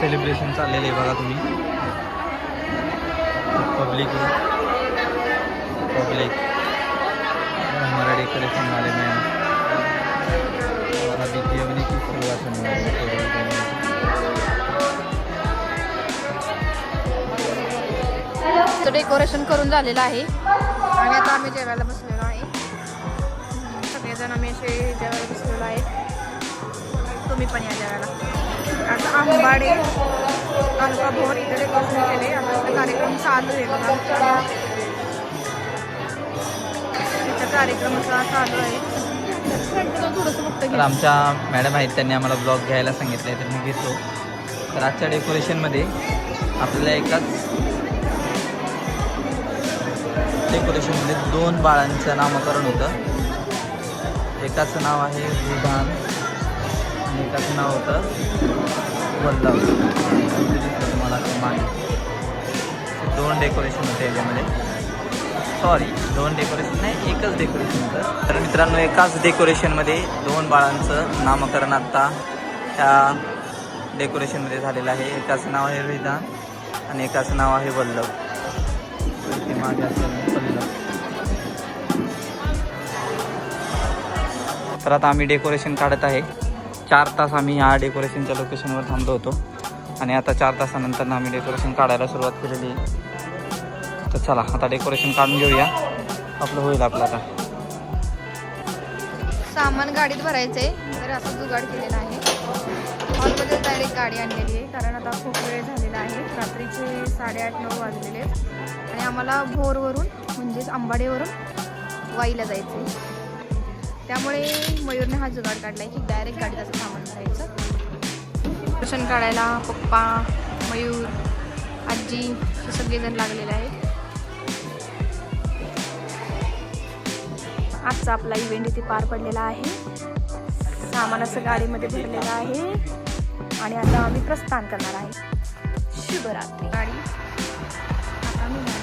Celebration चाललेलं आहे बघा तुम्ही. पब्लिक पब्लिक हमारा डेकोरेशन वाले में और अभी की शुरुआत होने वाली है डेकोरेशन करून झालेलं आहे. आणि आता आम्ही जेवायला बसलेलो आहे. सगळेजण आम्ही असे जेवायला बसलेलो आहे. तुम्ही पण या जेवायला. आंबाडे तालुका भोर इथे डेकोरेशन केले आता कार्यक्रम चालू आहे बघा. इथं असा चालू आहे. तर आमच्या मॅडम आहेत त्यांनी आम्हाला ब्लॉग घ्यायला सांगितलं आहे तर मी घेतो. तर आजच्या डेकोरेशनमध्ये आपल्याला एकाच डेकोरेशनमध्ये दोन बाळांचं नामकरण होतं. एकाचं नाव आहे विधान आणि एकाचं नाव होतं वल्लभ तुम्हाला मागे दोन डेकोरेशन होते याच्यामध्ये. सॉरी दोन डेकोरेशन नाही एकच डेकोरेशन होतं. तर मित्रांनो एकाच डेकोरेशनमध्ये दोन बाळांचं नामकरण आत्ता त्या डेकोरेशनमध्ये झालेलं आहे. एकाचं नाव आहे विधान आणि एकाचं नाव आहे वल्लभ. ते मागे असेल वल्लभ. तर आता आम्ही डेकोरेशन काढत आहे. चार तास आम्ही या डेकोरेशनच्या लोकेशनवर थांबलो होतो. आणि आता चार तासानंतर आम्ही डेकोरेशन काढायला सुरुवात केलेली आहे. तर चला आता डेकोरेशन काढून घेऊया. आपलं होईल आपलं आता. सामान गाडीत भरायचंय. तर असं जुगाड केलेला आहे. हॉलमध्ये डायरेक्ट गाडी आणलेली आहे. कारण आता खूप वेळ झालेला आहे. रात्रीचे साडेआठ नऊ वाजलेले आहेत. आणि आम्हाला भोरवरून म्हणजेच आंबाडेवरून वाईला जायचं आहे त्यामुळे मयूरने हा जुगाड काढला आहे की डायरेक्ट गाडीत असं सामान भरायचं. दर्शन काढायला पप्पा मयूर आजी हे सगळेजण लागलेले आहेत. आजचा आपला इव्हेंट इथे पार पडलेला आहे. सामान असं गाडीमध्ये भरलेलं आहे. आणि आता आम्ही प्रस्थान करणार आहे. शुभरात्री. गाडी. आता आम्ही